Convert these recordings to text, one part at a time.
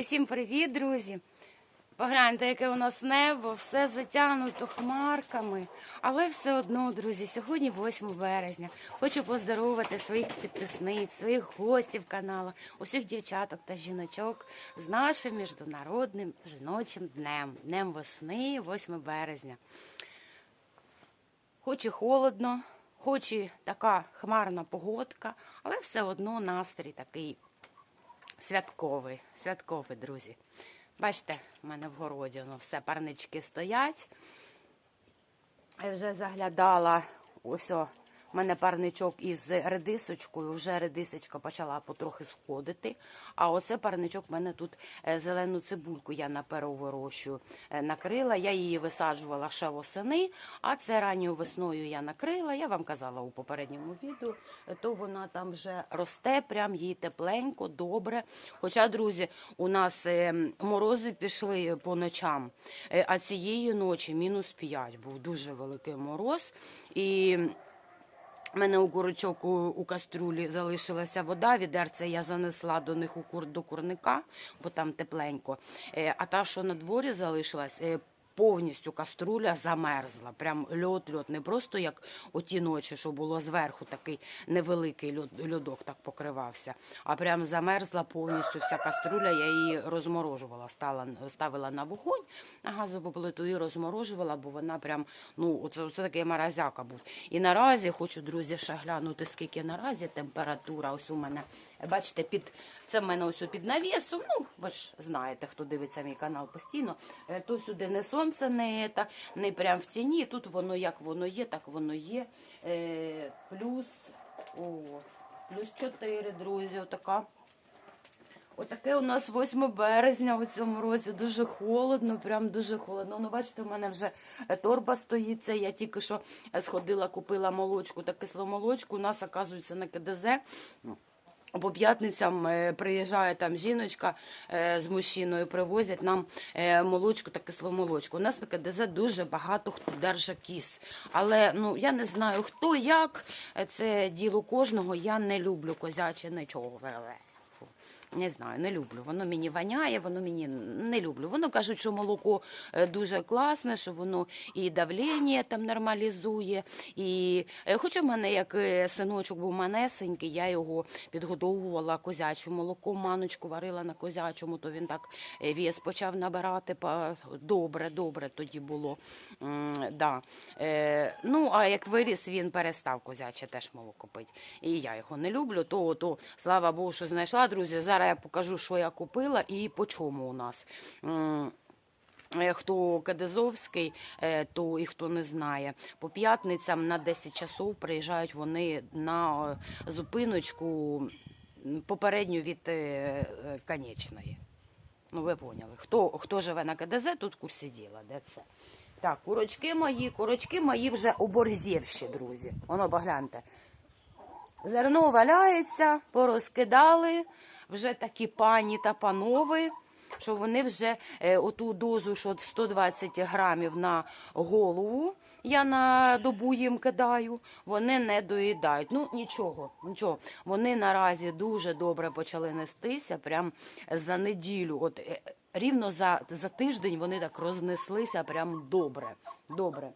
Усім привіт, друзі! Погляньте, яке у нас небо, все затягнуто хмарками. Але все одно, друзі, сьогодні 8 березня. Хочу поздоровити своїх підписниць, своїх гостів каналу, усіх дівчаток та жіночок з нашим міжнародним жіночим днем, днем весни, 8 березня. Хоч і холодно, хоч і така хмарна погодка, але все одно настрій такий святковий, святковий, друзі. Бачите, в мене в городі ну, все парнички стоять. Я вже заглядала ось о, в мене парничок із редисочкою. Вже редисочка почала потрохи сходити. А оце парничок в мене тут е, зелену цибульку я наперу вирощую. е, Накрила. Я її висаджувала ще восени, а це ранньою весною я накрила. Я вам казала у попередньому відео, е, то вона там вже росте, прям їй тепленько, добре. Хоча, друзі, у нас морози пішли по ночам, а цієї ночі мінус 5 був дуже великий мороз. І у мене у курочок у, каструлі залишилася вода. Відерце я занесла до них у кур до курника, бо там тепленько. Е, а та, що на дворі залишилась, е, повністю каструля замерзла. Прям льот, льот. Не просто як оті ночі, що було зверху такий невеликий льод, льодок так покривався, а прям замерзла повністю вся каструля. Я її розморожувала, стала, ставила на вогонь на газову плиту і розморожувала, бо вона прям, ну, оце, оце такий морозяка був. І наразі хочу, друзі, ще глянути, скільки наразі температура. Ось у мене, бачите, під це в мене ось під навісом. Ну, ви ж знаєте, хто дивиться мій канал постійно. Е, То сюди не сонце, не, та, не прям в тіні. Тут воно як воно є, так воно є. Е, плюс, о, плюс 4, друзі, отака. Отаке у нас 8 березня у цьому році. Дуже холодно, прям дуже холодно. Ну, бачите, у мене вже торба стоїть. Це я тільки що сходила, купила молочку та кисломолочку. У нас, оказується, на КДЗ. По п'ятницям е, приїжджає там жіночка е, з мужчиною, привозять нам е, молочку та кисломолочку. У нас на КДЗ дуже багато хто держить кіс. Але ну я не знаю хто як. Це діло кожного. Я не люблю козяче нічого. Не знаю, не люблю. Воно мені воняє, воно мені не люблю. Воно кажуть, що молоко е, дуже класне, що воно і давлення там нормалізує. І е, хоча в мене як е, синочок був манесенький, я його підгодовувала козячим молоком, маночку варила на козячому, то він так вес почав набирати. Добре, добре тоді було. Да. Ну, а як виріс, він перестав козяче теж молоко пити. І я його не люблю, то, то слава Богу, що знайшла, друзі. Зараз я покажу, що я купила і по чому у нас. Е, Хто Кадезовський, е, то і хто не знає. По п'ятницям на 10 часов приїжджають вони на е, зупиночку попередню від конечної. Ну, ви поняли. Хто, хто живе на КДЗ, тут курсі діла, де це. Так, курочки мої, курочки мої вже оборзівші, друзі. Воно погляньте. Зерно валяється, порозкидали, вже такі пані та панови, що вони вже е, оту дозу, що 120 грамів на голову, я на добу їм кидаю, вони не доїдають. Ну, нічого, нічого. Вони наразі дуже добре почали нестися, прям за неділю. От е, рівно за, за тиждень вони так рознеслися прям добре. Добре.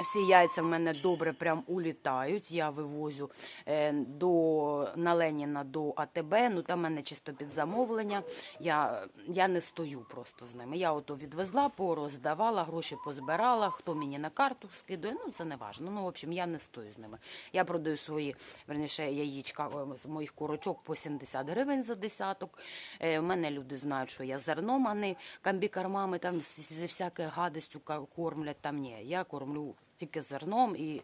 Всі яйця в мене добре прям улітають. Я вивозю е, до на Леніна до АТБ. Ну там в мене чисто під замовлення. Я, я не стою просто з ними. Я ото відвезла, пороздавала, гроші позбирала. Хто мені на карту скидує, ну це не важно. Ну, в общем, я не стою з ними. Я продаю свої верніше яєчка е, з моїх курочок по 70 гривень за десяток. Е, У мене люди знають, що я зерном, а не камбікормами там зі всякою гадостю кормлять. Там ні, я кормлю тільки зерном і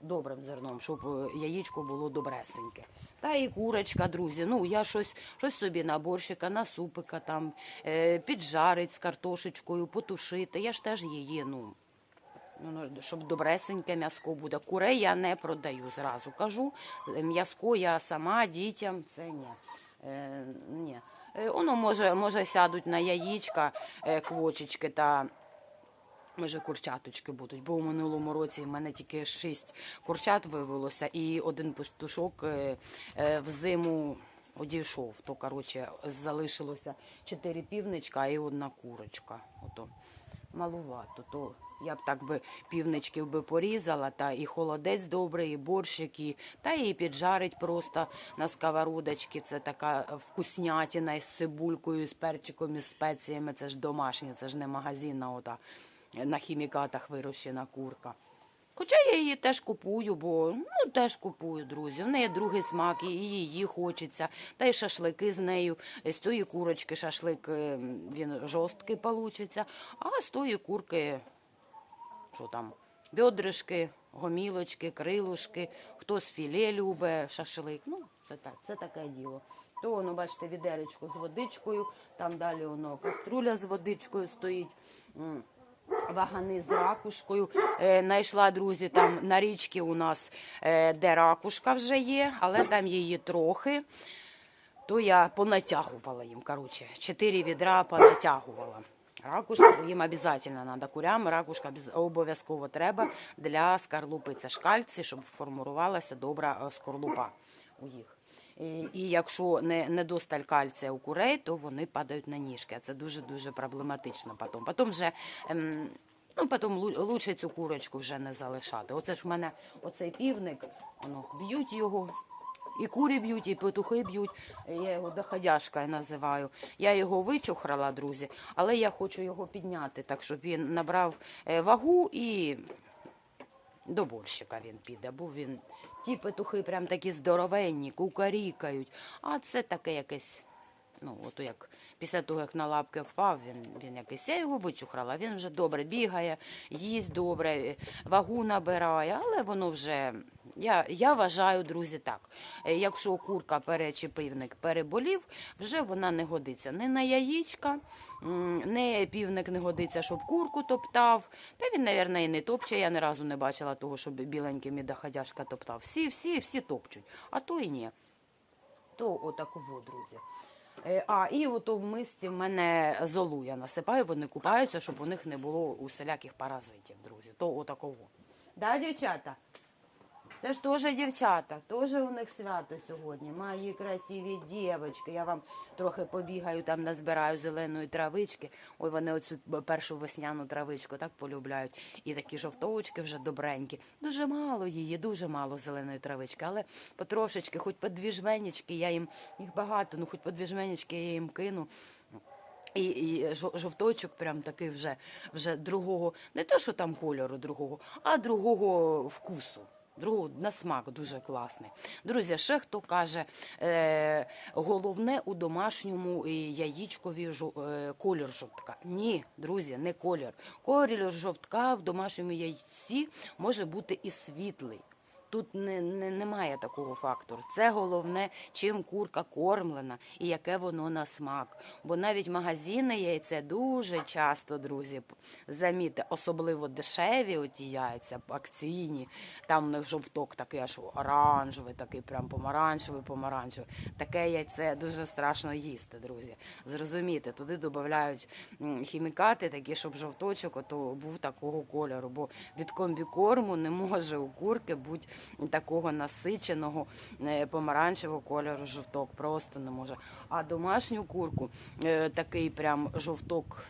добрим зерном, щоб е, яєчко було добресеньке. Та і курочка, друзі. Ну я щось, щось собі на борщика, на супика там е, піджарить з картошечкою, потушити. Я ж теж її, ну. Ну, щоб добресеньке м'яско буде. Курей я не продаю зразу. Кажу, м'яско я сама дітям це ні. Е, ні. Е, Воно може, може сядуть на яєчка, е, квочечки та може курчаточки будуть. Бо у минулому році в мене тільки шість курчат вивелося, і один пастушок е, е, в зиму одійшов. То, коротше, залишилося чотири півничка і одна курочка. Ото малувато. То я б так би півничків би порізала, та і холодець добрий, і борщик, і, та і піджарить просто на сковородочці. Це така вкуснятина із цибулькою, з перчиком, із спеціями. Це ж домашнє, це ж не магазинна ота на хімікатах вирощена курка. Хоча я її теж купую, бо ну теж купую, друзі. В неї другий смак, і її хочеться. Та й шашлики з нею. З цієї курочки шашлик е, він жорсткий получиться, а з тої курки, що там, бедришки, гомілочки, крилушки, хтось філе любить, шашлик. Ну, це так, це таке діло. То воно, бачите, відеречко з водичкою, там далі воно каструля з водичкою стоїть. Вагани з ракушкою. Е, Найшла, друзі, там на річці у нас, е, де ракушка вже є, але там її трохи. То я понатягувала їм. Коротше, чотири відра понатягувала. Ракушку їм обов'язково треба курям. Ракушка обов'язково треба для скорлупи. Це ж кальцій, щоб формувалася добра е, скорлупа у їх. І, і якщо не, не досталь кальція у курей, то вони падають на ніжки. А це дуже-дуже проблематично потім. Потім вже, ем, ну, потім лучше цю курочку вже не залишати. Оце ж в мене оцей півник, воно, б'ють його. І курі б'ють, і петухи б'ють. Я його доходяшкою називаю. Я його вичухрала, друзі, але я хочу його підняти, так щоб він набрав е, вагу і до борщика він піде, бо він ті петухи прям такі здоровенні, кукарікають. А це таке якесь. Ну, от як після того, як на лапки впав, він, він якийсь. Я його вичухрала. Він вже добре бігає, їсть добре, вагу набирає, але воно вже. Я, я вважаю, друзі, так. е, Якщо курка пере півник переболів, вже вона не годиться не на яєчка, не півник не годиться, щоб курку топтав. Та він, мабуть, і не топче. Я ні разу не бачила того, щоб біленький мідоходяшка топтав. Всі, всі, всі топчуть, а то і ні. То отаково, друзі. Е, А, і ото в мисці в мене золу я насипаю, вони купаються, щоб у них не було усіляких паразитів, друзі. То отаково. Да, дівчата? Це ж теж дівчата, теж у них свято сьогодні. Мої красиві дівчатки. Я вам трохи побігаю, там назбираю зеленої травички. Ой, вони оцю першу весняну травичку так полюбляють. І такі жовтовочки вже добренькі. Дуже мало її, дуже мало зеленої травички, але потрошечки, хоч по дві жменечки, я їм їх багато, ну хоч по дві жменечки я їм кину. І, і жо- жовточок прям такий вже, вже другого, не то, що там кольору другого, а другого вкусу. Другого на смак дуже класний. Друзі, ще хто каже, е, головне у домашньому яєчкові жо- е, колір жовтка. Ні, друзі, не колір. Колір жовтка в домашньому яйці може бути і світлий. Тут не, не, немає такого фактору. Це головне, чим курка кормлена і яке воно на смак. Бо навіть магазини яйця дуже часто, друзі, замітьте, особливо дешеві оті яйця, акційні, там них жовток такий аж оранжевий, такий прям помаранчевий, помаранчевий. Таке яйце дуже страшно їсти, друзі. Зрозумійте, туди додають хімікати, такі, щоб жовточок ото був такого кольору. Бо від комбікорму не може у курки бути такого насиченого е, помаранчевого кольору жовток. Просто не може. А домашню курку е, такий прям жовток.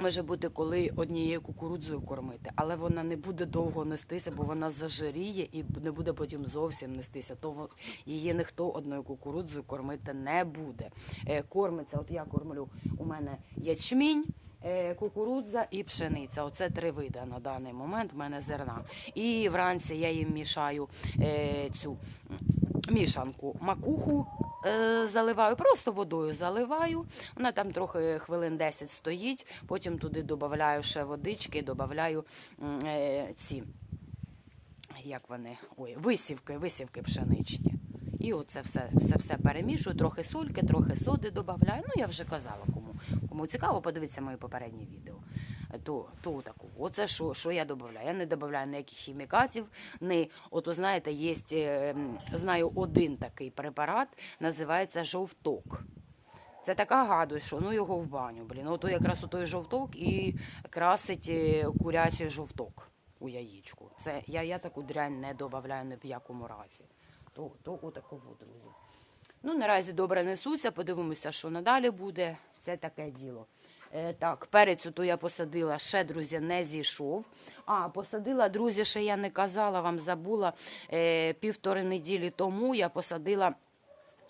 Може бути, коли однією кукурудзою кормити, але вона не буде довго нестися, бо вона зажиріє і не буде потім зовсім нестися. То її ніхто одною кукурудзою кормити не буде. Е, Кормиться, от я кормлю у мене ячмінь. Е, Кукурудза і пшениця. Оце три види на даний момент в мене зерна. І вранці я їм мішаю е, цю мішанку макуху е, заливаю, просто водою заливаю. Вона там трохи хвилин 10 стоїть. Потім туди додаю ще водички, додаю ці, як вони, ой, висівки, висівки пшеничні. І оце все, все, все перемішую, трохи сольки, трохи соди додаю. Ну, я вже казала, кому, цікаво, подивіться мої попередні відео. То, то таку. Оце що, що я додаю. Я не додаю ніяких хімікатів. Не, ото знаєте, є, е, знаю один такий препарат, називається жовток. Це така гадость, що ну його в баню. Блін. Ото якраз той жовток і красить е, курячий жовток у яєчку. Це я, я таку дрянь не додаю ні в якому разі. То, то отаково, друзі. Ну, наразі добре несуться, подивимося, що надалі буде. Це таке діло. Е, так, перецю то я посадила, ще, друзі, не зійшов. А, посадила, друзі, ще я не казала, вам забула. Е, півтори неділі тому я посадила.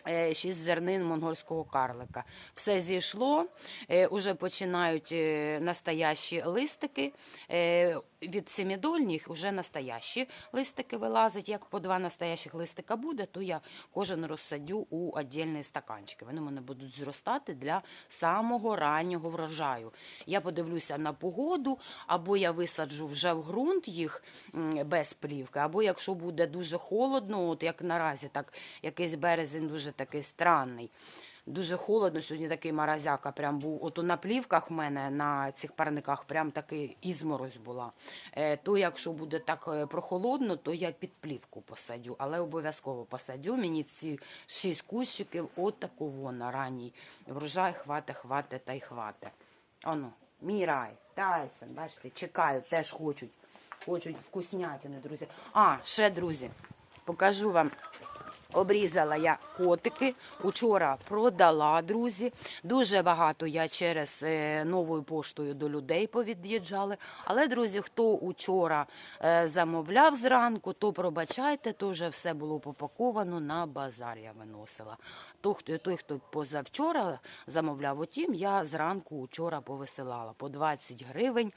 Е, Шість зернин монгольського карлика. Все зійшло, е, уже починають е, настоящі листики. Е, від семидольних вже настоящі листики вилазять. Як по два настоящих листика буде, то я кожен розсадю у віддільні стаканчики. Вони мене будуть зростати для самого раннього врожаю. Я подивлюся на погоду, або я висаджу вже в ґрунт їх без плівки, або якщо буде дуже холодно, от як наразі, так якийсь березень дуже такий странний. Дуже холодно, сьогодні такий морозяка прям був. Ото на плівках в мене на цих парниках прям такий ізморозь була. Е, то якщо буде так е, прохолодно, то я під плівку посадю, але обов'язково посадю. Мені ці шість кущиків от такого на ранній врожай хвате, хвате та й хвате. Оно, мій рай, Тайсон, бачите, чекають, теж хочуть. Хочуть вкуснятини, друзі. А, ще, друзі, покажу вам. Обрізала я котики. Учора продала, друзі. Дуже багато я через е, новою поштою до людей повід'їжджали. Але, друзі, хто учора е, замовляв зранку, то пробачайте, то вже все було попаковано на базар. Я виносила. Той, хто позавчора замовляв, утім, я зранку учора повисилала по 20 гривень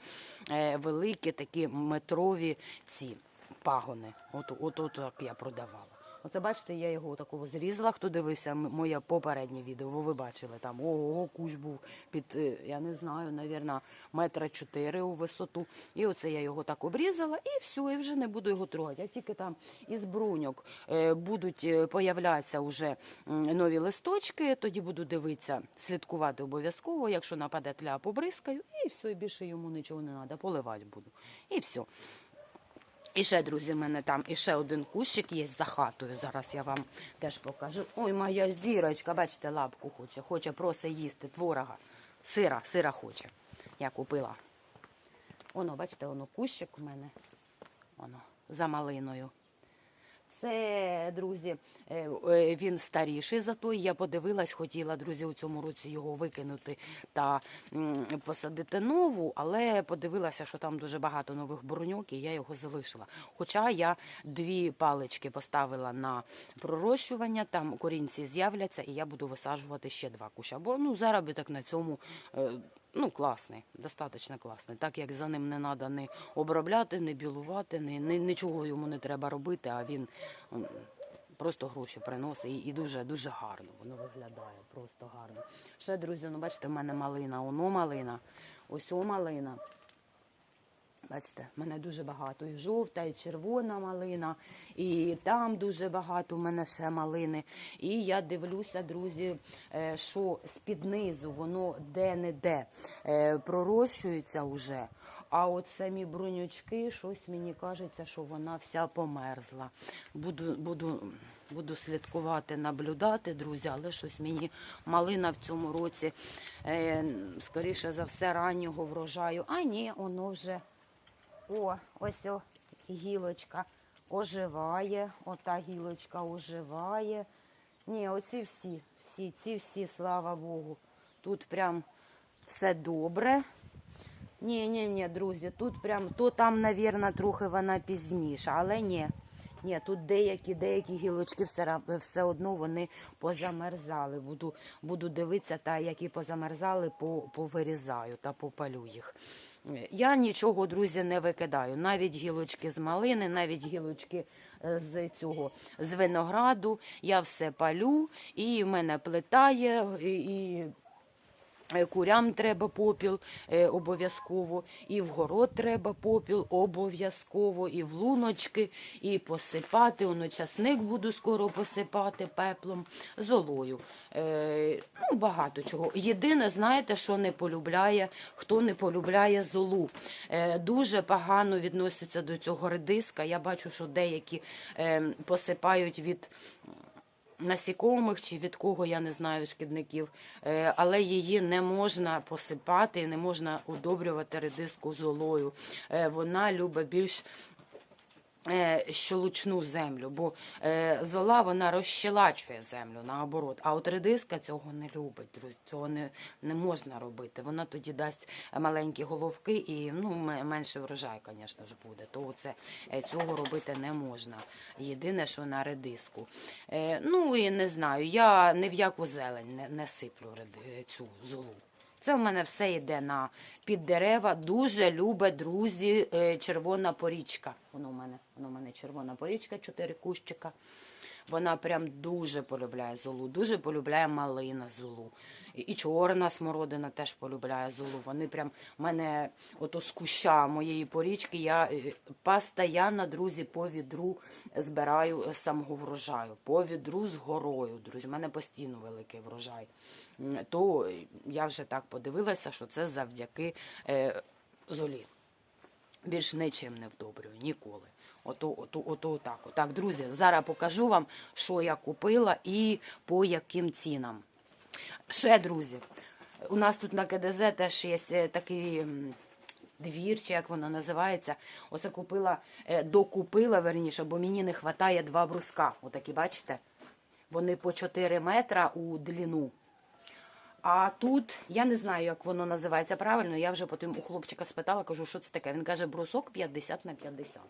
е, великі такі метрові ці пагони. От, от, от так я продавала. Оце бачите, я його такого зрізала. Хто дивився моє попереднє відео, ви бачили там ого, кущ був під, е, я не знаю, навірно, метра чотири у висоту. І оце я його так обрізала, і все, і вже не буду його трогати. А тільки там із бруньок е, будуть е, появлятися вже нові листочки, тоді буду дивитися, слідкувати обов'язково. Якщо нападе тля, побризкаю, і все, і більше йому нічого не треба, поливати буду. І все. І ще, друзі, в мене там і ще один кущик є за хатою. Зараз я вам теж покажу. Ой, моя зірочка, бачите, лапку хоче. Хоче просто їсти творога. Сира, сира хоче. Я купила. Воно, бачите, воно кущик у мене. Воно, за малиною. Це, друзі, е, е, він старіший за той. Я подивилась, хотіла, друзі, у цьому році його викинути та посадити нову, але подивилася, що там дуже багато нових бруньок, і я його залишила. Хоча я дві палички поставила на пророщування, там корінці з'являться, і я буду висаджувати ще два куща. Бо ну, заробіток на цьому. Ну, класний, достатньо класний. Так як за ним не треба не обробляти, не білувати, не, не, нічого йому не треба робити, а він просто гроші приносить і, і дуже дуже гарно воно виглядає, просто гарно. Ще, друзі, ну бачите, в мене малина, оно малина, ось о малина. Бачите, в мене дуже багато. І жовта, і червона малина, і там дуже багато в мене ще малини. І я дивлюся, друзі, е, що з-під низу воно де-не-де е, пророщується вже. А от самі брунючки, щось мені кажеться, що вона вся померзла. Буду, буду, буду слідкувати, наблюдати, друзі, але щось мені малина в цьому році, е, скоріше за все, раннього врожаю. А ні, воно вже. О, ось о, гілочка оживає, ота гілочка оживає. Ні, оці всі, всі, ці всі, слава Богу. Тут прям все добре. Ні, ні, ні, друзі, тут прям, то там, навірно, трохи вона пізніше, але ні. Ні, тут деякі, деякі гілочки все, все одно вони позамерзали. Буду, буду дивитися, та які позамерзали, по, повирізаю та попалю їх. Я нічого, друзі, не викидаю. Навіть гілочки з малини, навіть гілочки е, з цього з винограду. Я все палю, і в мене плита є, і, і Курям треба попіл е, обов'язково, і в город треба попіл обов'язково, і в луночки, і посипати. Оно часник буду скоро посипати пеплом, золою. Е, ну, багато чого. Єдине, знаєте, що не полюбляє, хто не полюбляє золу. Е, дуже погано відноситься до цього редиска. Я бачу, що деякі е, посипають від насікомих чи від кого, я не знаю, шкідників, Е, але її не можна посипати, не можна удобрювати редиску золою. Е, Вона любить більш е, щелочну землю, бо е, зола вона розщелачує землю наоборот. А от редиска цього не любить, друзі. Цього не, не можна робити. Вона тоді дасть маленькі головки і ну, менше врожай, звісно ж, буде. То це, е, цього робити не можна. Єдине, що на редиску. Ну і не знаю, я ні в яку зелень не, не сиплю цю золу. Це в мене все йде на під дерева. Дуже любе, друзі е, червона порічка. Воно в мене, воно в мене червона порічка, чотири кущика. Вона прям дуже полюбляє золу, дуже полюбляє малина золу. І, чорна смородина теж полюбляє золу. Вони прям мене ото з куща моєї порічки. Я е, постоянно, друзі, по відру збираю е, самого врожаю. По відру з горою, друзі. У мене постійно великий врожай. То я вже так подивилася, що це завдяки е, золі. Більш нічим не вдобрюю, ніколи. Ото, ото, ото так. Так, друзі, зараз покажу вам, що я купила і по яким цінам. Ще, друзі, у нас тут на КДЗ теж є е, такий двір, чи як воно називається. Оце купила, е, докупила, верніше, бо мені не вистачає два бруска. Отакі, бачите? Вони по 4 метра у длину. А тут я не знаю, як воно називається правильно. Я вже потім у хлопчика спитала, кажу, що це таке. Він каже, брусок 50 на 50.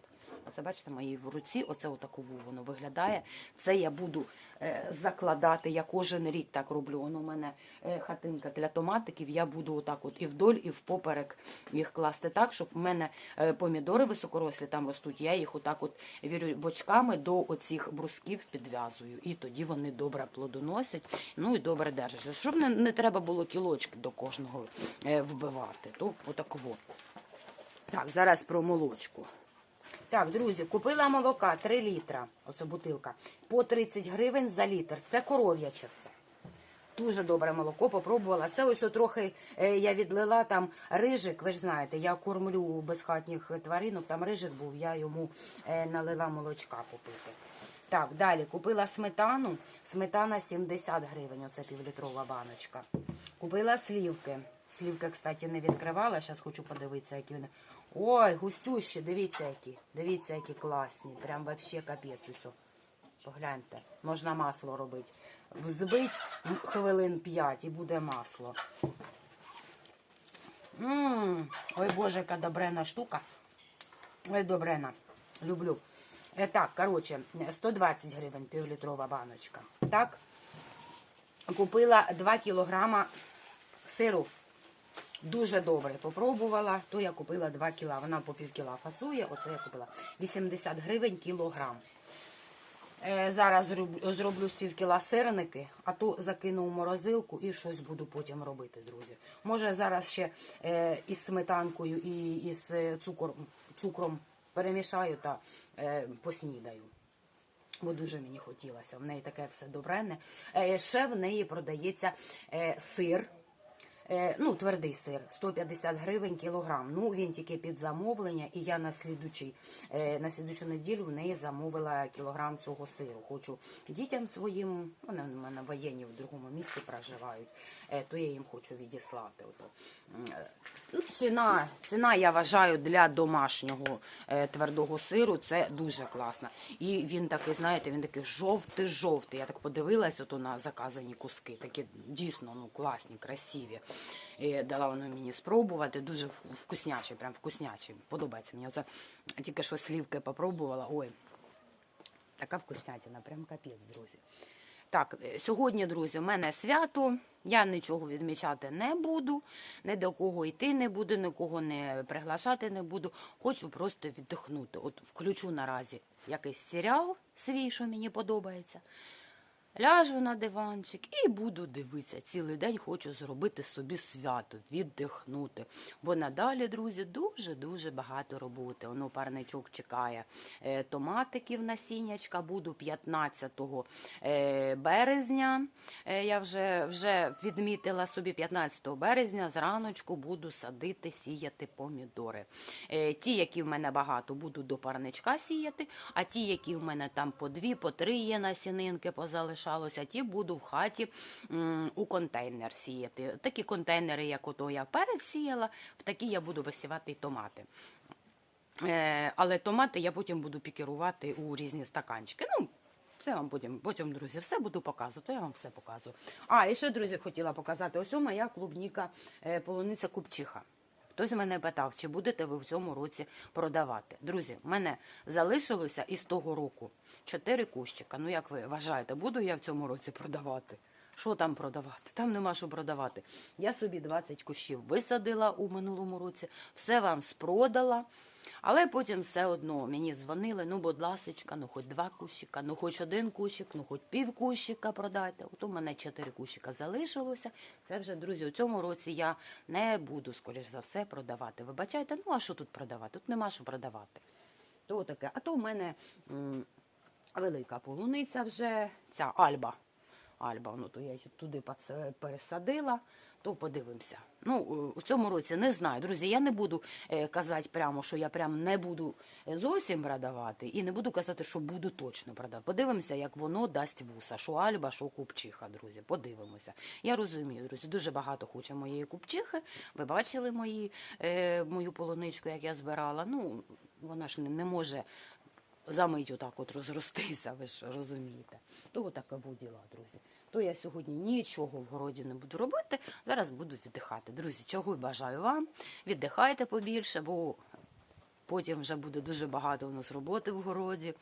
Оце бачите, моїй в руці, оце отакову воно виглядає. Це я буду е, закладати. Я кожен рік так роблю. Воно у мене е, хатинка для томатиків. Я буду отак от і вдоль, і впоперек їх класти так, щоб в мене е, помідори високорослі там ростуть. Я їх отак от вірю бочками до оцих брусків підв'язую. І тоді вони добре плодоносять, ну і добре держаться. Щоб не, не треба було кілочки до кожного вбивати. То отаково. Так, зараз про молочку. Так, друзі, купила молока 3 літра, оце бутилка, по 30 гривень за літр. Це коров'яче все. Дуже добре молоко попробувала. Це ось трохи е, я відлила там рижик. Ви ж знаєте, я кормлю безхатніх тваринок, там рижик був, я йому е, налила молочка попити. Так, далі купила сметану. Сметана 70 гривень, оце півлітрова баночка. Купила слівки. Слівки, кстати, не відкривала. Зараз хочу подивитися, які вони. Ой, густющі, дивіться, які. Дивіться, які класні. Прям вообще капець усе. Погляньте, можна масло робити. Взбить хвилин 5 і буде масло. М, Ой, боже, яка добрена штука. Ой, добрена. Люблю. Е, так, коротше, 120 гривень півлітрова баночка. Так. Купила 2 кілограма сиру. Дуже добре попробувала. То я купила 2 кіла. Вона по пів кіла фасує. Оце я купила 80 гривень кілограм. Е, зараз зроблю з пів кіла сирники, а то закину в морозилку і щось буду потім робити, друзі. Може зараз ще е, із сметанкою і із е, цукор, цукром перемішаю та поснідаю. Бо дуже мені хотілося. В неї таке все добренне. Е, ще в неї продається сир. Е, ну, твердий сир, 150 гривень кілограм. Ну, він тільки під замовлення, і я на слідучий, е, на слідучу неділю в неї замовила кілограм цього сиру. Хочу дітям своїм, вони в мене воєнні в другому місті проживають, е, то я їм хочу відіслати. Ціна, ціна, я вважаю, для домашнього е, твердого сиру це дуже класно. І він такий, знаєте, він такий жовтий-жовтий. Я так подивилась ото на заказані куски. Такі дійсно ну, класні, красиві. І дала воно мені спробувати. Дуже вк- вкуснячий, прям вкуснячий. Подобається мені. Оце тільки що слівки попробувала. Ой, така вкуснятина, прям капець, друзі. Так, е, сьогодні, друзі, в мене свято. Я нічого відмічати не буду, ні до кого йти не буду, нікого не приглашати не буду. Хочу просто віддихнути. От включу наразі якийсь серіал свій, що мені подобається. Ляжу на диванчик і буду дивитися. Цілий день хочу зробити собі свято, віддихнути. Бо надалі, друзі, дуже-дуже багато роботи. Воно парничок чекає е, томатиків насіннячка. Буду 15 е, березня. Е, я вже, вже відмітила собі 15 березня. Зраночку буду садити, сіяти помідори. Ті, які в мене багато, буду до парничка сіяти, а ті, які в мене там по дві, по три є насінинки позалишалося, ті буду в хаті у контейнер сіяти. Такі контейнери, як ото я перед сіяла, в такі я буду висівати томати. Е, але томати я потім буду пікірувати у різні стаканчики. Ну, це вам потім, потім, друзі, все буду показувати. Я вам все показую. А, і ще, друзі, хотіла показати. Ось моя клубніка е, полуниця купчиха. Хтось мене питав, чи будете ви в цьому році продавати. Друзі, мене залишилося із того року 4 кущика. Ну, як ви вважаєте, буду я в цьому році продавати? Що там продавати? Там нема що продавати. Я собі 20 кущів висадила у минулому році, все вам спродала. Але потім все одно мені дзвонили, ну, будь ласочка, ну хоч два кущика, ну хоч один кущик, ну хоч пів кущика продайте. От у мене чотири кущика залишилося. Це вже, друзі, у цьому році я не буду, скоріш за все, продавати. Вибачайте, ну а що тут продавати? Тут нема що продавати. То таке. А то в мене м, велика полуниця вже, ця альба. Альба, ну то я її туди поце- пересадила, то подивимося. Ну, е, у цьому році не знаю. Друзі, я не буду е, казати прямо, що я прям не буду е, зовсім продавати, і не буду казати, що буду точно продавати. Подивимося, як воно дасть вуса, що Альба, що купчиха, друзі. Подивимося. Я розумію, друзі, дуже багато хоче моєї купчихи. Ви бачили мої, е, мою полуничку, як я збирала. Ну, вона ж не, не може замить отак от розростися, ви ж розумієте. То отаке був діла, друзі. То я сьогодні нічого в городі не буду робити. Зараз буду віддихати. Друзі, чого й бажаю вам. Віддихайте побільше, бо потім вже буде дуже багато у нас роботи в городі.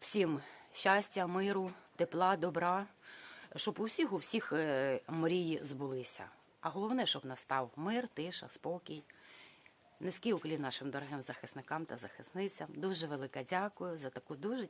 Всім щастя, миру, тепла, добра, щоб у всіх у всіх е, мрії збулися. А головне, щоб настав мир, тиша, спокій. Низький уклін нашим дорогим захисникам та захисницям. Дуже велика дякую за таку дуже